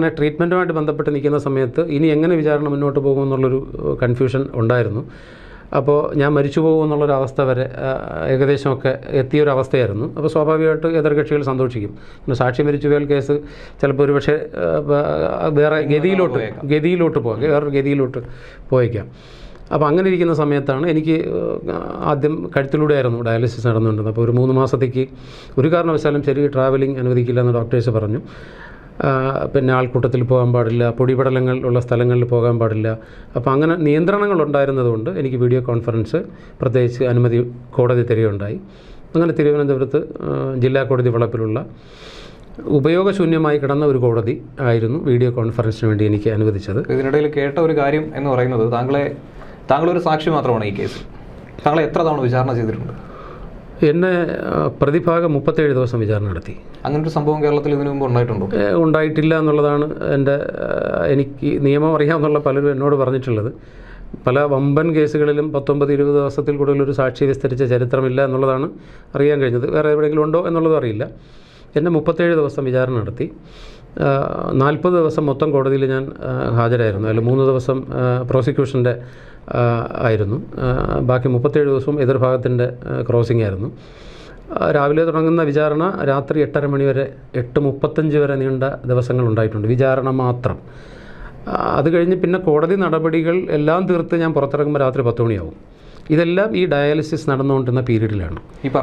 അങ്ങനെ ട്രീറ്റ്മെന്റുമായിട്ട് ബന്ധപ്പെട്ട് നിൽക്കുന്ന സമയത്ത് ഇനി എങ്ങനെ വിചാരണ മുന്നോട്ട് പോകുമെന്നുള്ളൊരു കൺഫ്യൂഷൻ ഉണ്ടായിരുന്നു. അപ്പോൾ ഞാൻ മരിച്ചു പോകുമെന്നുള്ളൊരു അവസ്ഥ വരെ ഏകദേശമൊക്കെ എത്തിയൊരു അവസ്ഥയായിരുന്നു. അപ്പോൾ സ്വാഭാവികമായിട്ട് എതിർകക്ഷികൾ സന്തോഷിക്കും. പിന്നെ സാക്ഷി മരിച്ചു പോയാൽ കേസ് ചിലപ്പോൾ ഒരു പക്ഷേ വേറെ ഗതിയിലോട്ട് ഗതിയിലോട്ട് പോകാം. വേറൊരു ഗതിയിലോട്ട് പോയേക്കാം. അപ്പോൾ അങ്ങനെ ഇരിക്കുന്ന സമയത്താണ് എനിക്ക് ആദ്യം കഴുത്തിലൂടെയായിരുന്നു ഡയാലിസിസ് നടന്നുകൊണ്ടിരുന്നത്. അപ്പോൾ ഒരു മൂന്ന് മാസത്തേക്ക് ഒരു കാരണവശാലും ശരി ട്രാവലിംഗ് അനുവദിക്കില്ല എന്ന് ഡോക്ടേഴ്സ് പറഞ്ഞു. പിന്നെ ആൾക്കൂട്ടത്തിൽ പോകാൻ പാടില്ല പൊടിപടലങ്ങൾ ഉള്ള സ്ഥലങ്ങളിൽ പോകാൻ പാടില്ല. അപ്പോൾ അങ്ങനെ നിയന്ത്രണങ്ങൾ ഉണ്ടായിരുന്നതുകൊണ്ട് എനിക്ക് വീഡിയോ കോൺഫറൻസ് പ്രത്യേകിച്ച് അനുമതി കോടതി തരികയുണ്ടായി. അങ്ങനെ തിരുവനന്തപുരത്ത് ജില്ലാ കോടതി വളപ്പിലുള്ള ഉപയോഗശൂന്യമായി കിടന്ന ഒരു കോടതി ആയിരുന്നു വീഡിയോ കോൺഫറൻസിന് വേണ്ടി എനിക്ക് അനുവദിച്ചത്. ഇതിനിടയിൽ കേട്ട ഒരു കാര്യം എന്ന് പറയുന്നത് താങ്കളെ താങ്കളൊരു സാക്ഷി മാത്രമാണ് ഈ കേസ് താങ്കളെ എത്ര തവണ വിചാരണ ചെയ്തിട്ടുണ്ട്? എന്നെ പ്രതിഭാഗം മുപ്പത്തേഴ് ദിവസം വിചാരണ നടത്തി. അങ്ങനെ ഒരു സംഭവം കേരളത്തിൽ ഇതിനു മുമ്പ് ഉണ്ടായിട്ടുണ്ടോ? ഉണ്ടായിട്ടില്ല എന്നുള്ളതാണ് എന്റെ എനിക്ക് നിയമം അറിയാമെന്നുള്ള പലരും എന്നോട് പറഞ്ഞിട്ടുള്ളത്. പല വമ്പൻ കേസുകളിലും പത്തൊമ്പത് ഇരുപത് ദിവസത്തിൽ കൂടുതൽ ഒരു സാക്ഷി വിസ്തരിച്ച ചരിത്രമില്ല എന്നുള്ളതാണ് അറിയാൻ കഴിഞ്ഞത്. വേറെ എവിടെയെങ്കിലും ഉണ്ടോ എന്നുള്ളതും അറിയില്ല. എന്നെ മുപ്പത്തേഴ് ദിവസം വിചാരണ നടത്തി. നാൽപ്പത് ദിവസം മൊത്തം കോടതിയിൽ ഞാൻ ഹാജരായിരുന്നു. അതിൽ മൂന്ന് ദിവസം പ്രോസിക്യൂഷന്റെ ആയിരുന്നു. ബാക്കി മുപ്പത്തേഴ് ദിവസവും എതിർഭാഗത്തിന്റെ ക്രോസിംഗ് ആയിരുന്നു. രാവിലെ തുടങ്ങുന്ന വിചാരണ രാത്രി എട്ടര മണി വരെ എട്ട് മുപ്പത്തഞ്ച് വരെ നീണ്ട ദിവസങ്ങൾ ഉണ്ടായിട്ടുണ്ട്. വിചാരണ മാത്രം. അത് കഴിഞ്ഞ് പിന്നെ കോടതി നടപടികൾ എല്ലാം തീർത്ത് ഞാൻ പുറത്തിറങ്ങുമ്പോൾ രാത്രി പത്ത് മണിയാവും. ഇതെല്ലാം ഈ ഡയാലിസിസ് നടന്നുകൊണ്ടിരുന്ന പീരീഡിലാണ്.